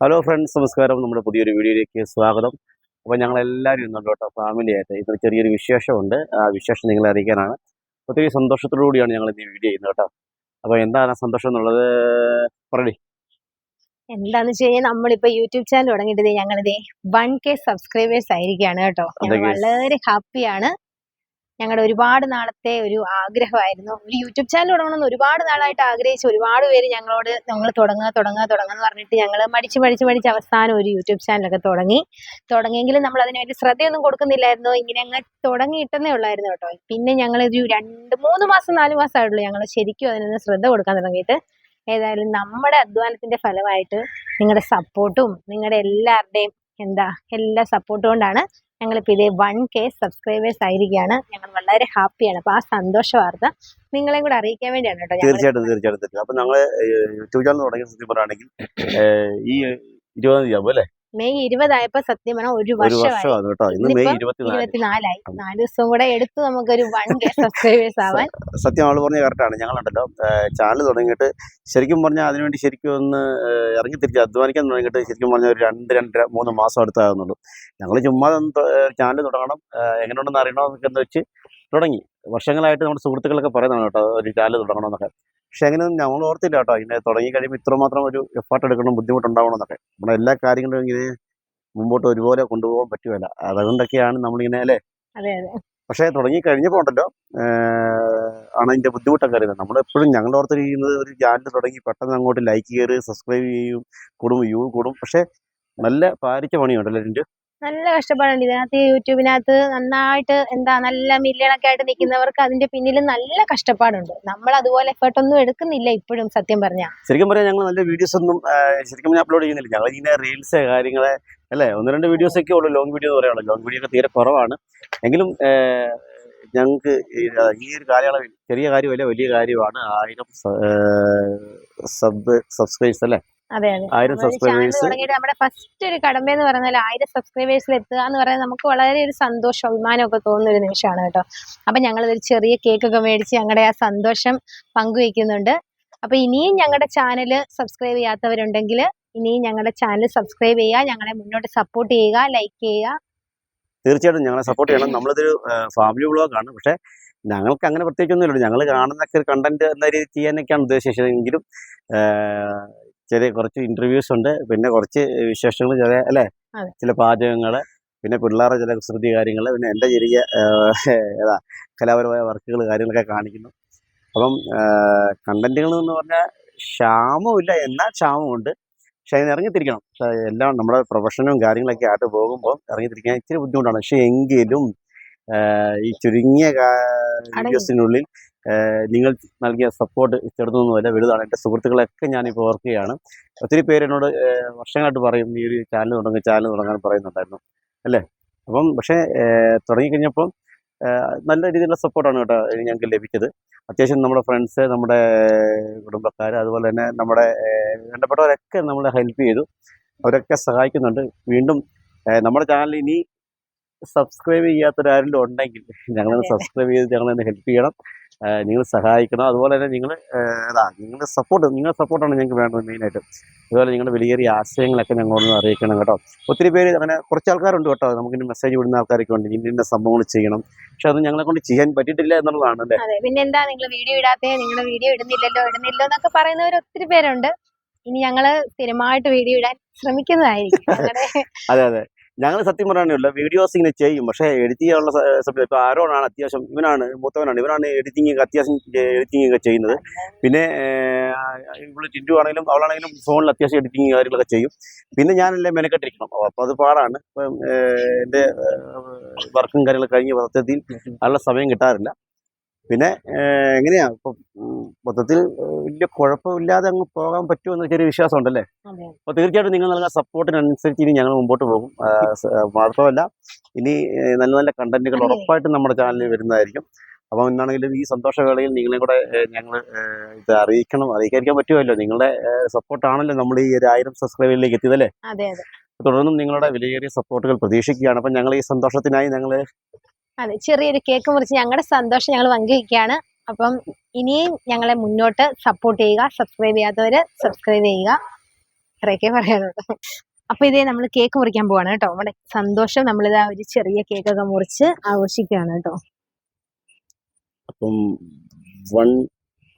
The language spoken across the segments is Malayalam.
ഹലോ ഫ്രണ്ട്സ് നമസ്കാരം. നമ്മുടെ പുതിയൊരു വീഡിയോയിലേക്ക് സ്വാഗതം. അപ്പോൾ ഞങ്ങളെല്ലാവരും ഇന്നുണ്ട് കേട്ടോ ഫാമിലി ആയിട്ട് ഇന്നൊരു ചെറിയൊരു വിശേഷമുണ്ട്. ആ വിശേഷം നിങ്ങളെ അറിയിക്കാനാണ്. ഒത്തിരി സന്തോഷത്തോടു കൂടിയാണ് ഞങ്ങൾ ഇന്ന് വീഡിയോ ചെയ്യുന്നത് കേട്ടോ. അപ്പോൾ എന്താണ് സന്തോഷം എന്നുള്ളത്? പറയടി എന്താന്ന് വെച്ച് കഴിഞ്ഞാൽ നമ്മളിപ്പോ യൂട്യൂബ് ചാനൽ തുടങ്ങിയിട്ട് ഞങ്ങളിത് വൺ കെ സബ്സ്ക്രൈബേഴ്സ് ആയിരിക്കുകയാണ് കേട്ടോ. വളരെ ഹാപ്പിയാണ് ഞങ്ങളുടെ ഒരുപാട് നാളത്തെ ഒരു ആഗ്രഹമായിരുന്നു. ഒരു യൂട്യൂബ് ചാനൽ തുടങ്ങണമെന്ന് ഒരുപാട് നാളായിട്ട് ആഗ്രഹിച്ച് ഒരുപാട് പേര് ഞങ്ങളോട് ഞങ്ങൾ തുടങ്ങുക തുടങ്ങുക തുടങ്ങുക എന്ന് പറഞ്ഞിട്ട് ഞങ്ങൾ മടിച്ച് മടിച്ച് മടിച്ച് അവസാനം ഒരു യൂട്യൂബ് ചാനലൊക്കെ തുടങ്ങി. തുടങ്ങിയെങ്കിലും നമ്മൾ അതിന് വേണ്ടി ശ്രദ്ധയൊന്നും കൊടുക്കുന്നില്ലായിരുന്നു. ഇങ്ങനെ അങ്ങ് തുടങ്ങിയിട്ടെന്നേ ഉള്ളായിരുന്നു കേട്ടോ. പിന്നെ ഞങ്ങൾ ഒരു രണ്ട് മൂന്ന് മാസം നാല് മാസം ആയിട്ടുള്ളൂ ഞങ്ങൾ ശരിക്കും അതിനൊന്ന് ശ്രദ്ധ കൊടുക്കാൻ തുടങ്ങിയിട്ട്. ഏതായാലും നമ്മുടെ അധ്വാനത്തിന്റെ ഫലമായിട്ട് നിങ്ങളുടെ സപ്പോർട്ടും നിങ്ങളുടെ എല്ലാവരുടെയും എന്താ എല്ലാ സപ്പോർട്ടും കൊണ്ടാണ് ഞങ്ങളിപ്പോൾ ഇതേ വൺ കെ സബ്സ്ക്രൈബേഴ്സ് ആയിരിക്കുകയാണ്. ഞങ്ങൾ വളരെ ഹാപ്പിയാണ്. അപ്പോൾ ആ സന്തോഷ വാർത്ത നിങ്ങളെയും കൂടെ അറിയിക്കാൻ വേണ്ടിയാണ് കേട്ടോ തീർച്ചയായിട്ടും തീർച്ചയായിട്ടും അപ്പോൾ ഞങ്ങൾ യൂട്യൂബ് ചാനൽ തുടങ്ങിയ സത്യം പറയുകയാണെങ്കിൽ ഈ ഇരുപതാം തീയതി ആകുമ്പോൾ അല്ലേ? മെയ് ഇരുപതായപ്പോ സത്യം പറഞ്ഞാൽ ഒരു വർഷം വർഷമായി ഇരുപത്തിനാലായി. നാല് ദിവസം കൂടെ എടുത്ത് നമുക്കൊരു വൺ കെ സബ്സ്ക്രൈബേഴ്സ് ആവാൻ. സത്യം അവൾ പറഞ്ഞ കറക്റ്റാണ് ഞങ്ങളുണ്ടല്ലോ. ചാനൽ തുടങ്ങിയിട്ട് ശരിക്കും പറഞ്ഞാൽ അതിനുവേണ്ടി ശരിക്കും ഒന്ന് ഇറങ്ങി തിരിച്ച് അധ്വാനിക്കാൻ തുടങ്ങിയിട്ട് ശരിക്കും പറഞ്ഞാൽ ഒരു രണ്ട് രണ്ടര മൂന്ന് മാസം അടുത്താകുന്നുള്ളൂ. ഞങ്ങൾ ചുമ്മാ ചാനൽ തുടങ്ങണം. എങ്ങനെയുണ്ടെന്ന് അറിയണമെന്നൊക്കെ എന്ന് വെച്ച് തുടങ്ങി. വർഷങ്ങളായിട്ട് നമ്മുടെ സുഹൃത്തുക്കളൊക്കെ പറയുന്നതാണ് കേട്ടോ ഒരു ചാനൽ തുടങ്ങണമെന്നൊക്കെ. പക്ഷെ അങ്ങനെ ഞങ്ങൾ ഓർത്തില്ല കേട്ടോ ഇങ്ങനെ തുടങ്ങി കഴിയുമ്പോൾ ഇത്രമാത്രം ഒരു എഫേർട്ട് എടുക്കണം ബുദ്ധിമുട്ടുണ്ടാവണമെന്നൊക്കെ. നമ്മുടെ എല്ലാ കാര്യങ്ങളും ഇങ്ങനെ മുമ്പോട്ട് ഒരുപോലെ കൊണ്ടുപോകാൻ പറ്റുമല്ല അതുകൊണ്ടൊക്കെയാണ് നമ്മളിങ്ങനെ അല്ലേ? പക്ഷേ തുടങ്ങി ഉണ്ടല്ലോ ആണ് അതിന്റെ ബുദ്ധിമുട്ടൊക്കെ അറിയുന്നത്. നമ്മൾ എപ്പോഴും ഞങ്ങളുടെ ഓർത്തിരിക്കുന്നത് ഒരു ചാനൽ തുടങ്ങി പെട്ടെന്ന് അങ്ങോട്ട് ലൈക്ക് കയറി സബ്സ്ക്രൈബ് ചെയ്യും കൂടും വ്യൂ കൂടും. പക്ഷെ നല്ല പാരിച്ച പണിയുണ്ടല്ലോ ഇതിന്റെ നല്ല കഷ്ടപ്പാടുണ്ട്. ഇതിനകത്ത് യൂട്യൂബിനകത്ത് നന്നായിട്ട് എന്താ നല്ല മില്യണൊക്കെ ആയിട്ട് നിൽക്കുന്നവർക്ക് അതിന്റെ പിന്നിൽ നല്ല കഷ്ടപ്പാടുണ്ട്. നമ്മൾ അതുപോലെ എഫേർട്ട് ഒന്നും എടുക്കുന്നില്ല ഇപ്പോഴും സത്യം പറഞ്ഞാൽ ശരിക്കും പറഞ്ഞാൽ ഞങ്ങൾ നല്ല വീഡിയോസ് ഒന്നും ശരിക്കും ഞാൻ അപ്ലോഡ് ചെയ്യുന്നില്ല. ഞങ്ങൾ ഇങ്ങനെ റീൽസ് കാര്യങ്ങളെ അല്ലേ? ഒന്ന് രണ്ട് വീഡിയോസ് ഒക്കെ ഉള്ളൂ. ലോങ് വീഡിയോ എന്ന് പറയുന്നത് ലോങ് വീഡിയോ ഒക്കെ തീരെ കുറവാണ്. എങ്കിലും ഞങ്ങൾക്ക് ഈ ഒരു കാലയളവിൽ ചെറിയ കാര്യമല്ല വലിയ കാര്യമാണ്. ആയിരം സബ് സബ്സ്ക്രൈബ്സ് അല്ലേ? ആയിരം സബ്സ്ക്രൈബേഴ്സ് നമ്മുടെ ഫസ്റ്റ് ഒരു കടമ്പ എന്ന് പറഞ്ഞാൽ ആയിരം സബ്സ്ക്രൈബേഴ്സിൽ എത്തുക എന്ന് പറയുന്നത് നമുക്ക് വളരെ ഒരു സന്തോഷം അഭിമാനം ഒക്കെ തോന്നുന്ന ഒരു നിമിഷമാണ് കേട്ടോ. അപ്പൊ ഞങ്ങൾ ഒരു ചെറിയ കേക്ക് ഒക്കെ മേടിച്ച് ഞങ്ങളുടെ ആ സന്തോഷം പങ്കുവെക്കുന്നുണ്ട്. അപ്പൊ ഇനിയും ഞങ്ങളുടെ ചാനൽ സബ്സ്ക്രൈബ് ചെയ്യാത്തവരുണ്ടെങ്കിൽ ഇനിയും ഞങ്ങളുടെ ചാനൽ സബ്സ്ക്രൈബ് ചെയ്യുക ഞങ്ങളെ മുന്നോട്ട് സപ്പോർട്ട് ചെയ്യുക ലൈക്ക് ചെയ്യുക. തീർച്ചയായിട്ടും ഞങ്ങളെ സപ്പോർട്ട് ചെയ്യണം. നമ്മളിതൊരു ഫാമിലി ബ്ലോഗാണ് പക്ഷേ ഞങ്ങൾക്ക് അങ്ങനെ പ്രത്യേകിച്ചൊന്നുമില്ല. ഞങ്ങൾ കാണുന്നൊക്കെ ഒരു കണ്ടന്റ് എന്ന രീതി ചെയ്യാനൊക്കെയാണ് ഉദ്ദേശിച്ചതെങ്കിലും ചെറിയ കുറച്ച് ഇന്റർവ്യൂസ് ഉണ്ട്. പിന്നെ കുറച്ച് വിശേഷങ്ങൾ ചെറിയ അല്ലേ. ചില പാചകങ്ങൾ പിന്നെ പിള്ളേരുടെ ചില കുസൃതി കാര്യങ്ങൾ പിന്നെ എന്റെ ചെറിയ ഏതാ കലാപരമായ വർക്കുകൾ കാര്യങ്ങളൊക്കെ കാണിക്കുന്നു. അപ്പം കണ്ടന്റുകൾ എന്ന് പറഞ്ഞാൽ ക്ഷാമമില്ല എന്നാൽ ക്ഷാമമുണ്ട് പക്ഷെ അതിന് ഇറങ്ങിത്തിരിക്കണം. എല്ലാം നമ്മുടെ പ്രൊഫഷനും കാര്യങ്ങളൊക്കെ ആയിട്ട് പോകുമ്പോൾ ഇറങ്ങിത്തിരിക്കാൻ ഇച്ചിരി ബുദ്ധിമുട്ടാണ്. പക്ഷെ എങ്കിലും ഈ ചുരുങ്ങിയ വീഡിയോസിനുള്ളിൽ നിങ്ങൾ നൽകിയ സപ്പോർട്ട് ചെറുതൊന്നുമല്ല വലുതാണ്. എന്റെ സുഹൃത്തുക്കളൊക്കെ ഞാനിപ്പോൾ ഓർക്കുകയാണ്. ഒത്തിരി പേര് എന്നോട് വർഷങ്ങളായിട്ട് പറയും ഈ ഒരു ചാനൽ തുടങ്ങി ചാനൽ തുടങ്ങാൻ പറയുന്നുണ്ടായിരുന്നു. അല്ലേ? അപ്പം പക്ഷേ തുടങ്ങിക്കഴിഞ്ഞപ്പം നല്ല രീതിയിലുള്ള സപ്പോർട്ടാണ് കേട്ടോ ഞങ്ങൾക്ക് ലഭിച്ചത്. അത്യാവശ്യം നമ്മുടെ ഫ്രണ്ട്സ് നമ്മുടെ കുടുംബക്കാർ അതുപോലെ തന്നെ നമ്മുടെ വേണ്ടപ്പെട്ടവരൊക്കെ നമ്മളെ ഹെൽപ്പ് ചെയ്തു. അവരൊക്കെ സഹായിക്കുന്നുണ്ട്. വീണ്ടും നമ്മുടെ ചാനൽ ഇനി സബ്സ്ക്രൈബ് ചെയ്യാത്തൊരാരെങ്കിലും ഉണ്ടെങ്കിൽ ഞങ്ങളൊന്ന്. സബ്സ്ക്രൈബ് ചെയ്ത് ഞങ്ങളൊന്ന് ഹെൽപ്പ് ചെയ്യണം. നിങ്ങൾ സഹായിക്കണം. അതുപോലെ തന്നെ നിങ്ങൾ അതാ നിങ്ങളുടെ സപ്പോർട്ട് നിങ്ങളുടെ സപ്പോർട്ടാണ് ഞങ്ങൾക്ക് വേണ്ടത് മെയിനായിട്ട് അതുപോലെ നിങ്ങളുടെ വലിയ ആശയങ്ങളൊക്കെ ഞങ്ങളൊന്ന് അറിയിക്കണം കേട്ടോ. ഒത്തിരി പേര് അങ്ങനെ കുറച്ച് ആൾക്കാരുണ്ട് കേട്ടോ. നമുക്ക് മെസ്സേജ് വിടുന്ന ആൾക്കാരൊക്കെ ഉണ്ട്. ഇന്ന സംഭവങ്ങൾ ചെയ്യണം. പക്ഷെ അത് ഞങ്ങളെ കൊണ്ട് ചെയ്യാൻ പറ്റിയിട്ടില്ല എന്നുള്ളതാണ് അല്ലേ? പിന്നെ എന്താ നിങ്ങൾ വീഡിയോ ഇടാത്ത? നിങ്ങളുടെ വീഡിയോ ഇടുന്നില്ലല്ലോ? ഇടുന്നില്ലോ എന്നൊക്കെ പറയുന്നവർ ഒത്തിരി പേരുണ്ട്. ഇനി ഞങ്ങൾ സ്ഥിരമായിട്ട് വീഡിയോ ഇടാൻ ശ്രമിക്കുന്നതായിരിക്കും. അതെ അതെ. ഞങ്ങൾ സത്യം പറയാനുള്ള വീഡിയോസ് ഇങ്ങനെ ചെയ്യും. പക്ഷേ എഡിറ്റ് ചെയ്യാനുള്ള സബ്ജക്ട് സമയത്ത് ഇപ്പോൾ ആരോണാണ് അത്യാവശ്യം ഇവനാണ് മൂത്തവനാണ് ഇവനാണ് എഡിറ്റിംഗ് ഒക്കെ അത്യാവശ്യം എഡിറ്റിംഗ് ഒക്കെ ചെയ്യുന്നത്. പിന്നെ ഇവിടെ ടിൻഡു ആണെങ്കിലും അവളാണെങ്കിലും ഫോണിൽ അത്യാവശ്യം എഡിറ്റിംഗ് കാര്യങ്ങളൊക്കെ ചെയ്യും. പിന്നെ ഞാനല്ലേ മെനക്കെട്ടിരിക്കണം. അപ്പോൾ അത് പാടാണ്. ഇപ്പം എന്റെ വർക്കും കാര്യങ്ങളൊക്കെ കഴിഞ്ഞ് മൊത്തത്തിൽ നല്ല സമയം കിട്ടാറില്ല. പിന്നെ എങ്ങനെയാ? ഇപ്പൊ മൊത്തത്തിൽ വലിയ കുഴപ്പമില്ലാതെ അങ്ങ് പോകാൻ പറ്റുമെന്ന് ചെറിയ വിശ്വാസം ഉണ്ടല്ലേ അപ്പൊ തീർച്ചയായിട്ടും നിങ്ങൾ നൽകുന്ന സപ്പോർട്ടിനനുസരിച്ച് ഇനി ഞങ്ങൾ മുമ്പോട്ട് പോകും. മാത്രമല്ല ഇനി നല്ല നല്ല കണ്ടന്റുകൾ. ഉറപ്പായിട്ടും നമ്മുടെ ചാനലിൽ വരുന്നതായിരിക്കും. അപ്പം എന്നാണെങ്കിലും ഈ സന്തോഷവേളയിൽ നിങ്ങളെ കൂടെ ഞങ്ങൾ ഇത് അറിയിക്കണം അറിയിക്കാതിരിക്കാൻ പറ്റുമല്ലോ. നിങ്ങളുടെ സപ്പോർട്ടാണല്ലോ നമ്മൾ ഈ ഒരു ആയിരം സബ്സ്ക്രൈബറിലേക്ക് എത്തിയതല്ലേ? തുടർന്നും നിങ്ങളുടെ വിലയേറിയ സപ്പോർട്ടുകൾ പ്രതീക്ഷിക്കുകയാണ്. അപ്പം ഞങ്ങൾ ഈ സന്തോഷത്തിനായി ഞങ്ങൾ അതെ ചെറിയൊരു കേക്ക് മുറിച്ച് ഞങ്ങളുടെ സന്തോഷം ഞങ്ങൾ പങ്കുവയ്ക്കുകയാണ് അപ്പം ഇനിയും ഞങ്ങളെ മുന്നോട്ട് സപ്പോർട്ട് ചെയ്യുക സബ്സ്ക്രൈബ് ചെയ്യാത്തവര് സബ്സ്ക്രൈബ് ചെയ്യുക. അത്രയൊക്കെ പറയാനുള്ളൂ. അപ്പൊ ഇതേ നമ്മൾ കേക്ക് മുറിക്കാൻ പോവാണ് കേട്ടോ. നമ്മുടെ സന്തോഷം നമ്മളിതാ ഒരു ചെറിയ കേക്കൊക്കെ മുറിച്ച് ആഘോഷിക്കുകയാണ് കേട്ടോ. അപ്പം one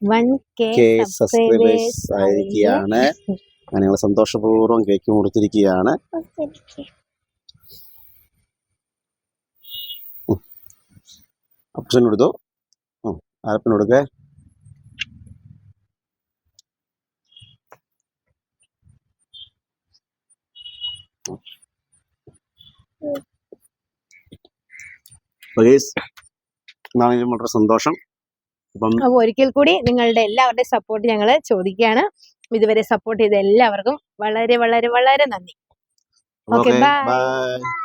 one K K subscribers ആയിരിക്കുകയാണ്. അങ്ങനെ ഞങ്ങൾ സന്തോഷപൂർവം കേക്ക് മുറിച്ചിരിക്കുകയാണ്. അപ്പച്ചൻ കൊടുത്തു ആരപ്പൻ കൊടുക്കേ എന്നാണെങ്കിലും വളരെ സന്തോഷം. ഒരിക്കൽ കൂടി നിങ്ങളുടെ എല്ലാവരുടെയും സപ്പോർട്ട് ഞങ്ങൾ ചോദിക്കുകയാണ്. ഇതുവരെ സപ്പോർട്ട് ചെയ്ത എല്ലാവർക്കും വളരെ വളരെ വളരെ നന്ദി. Okay bye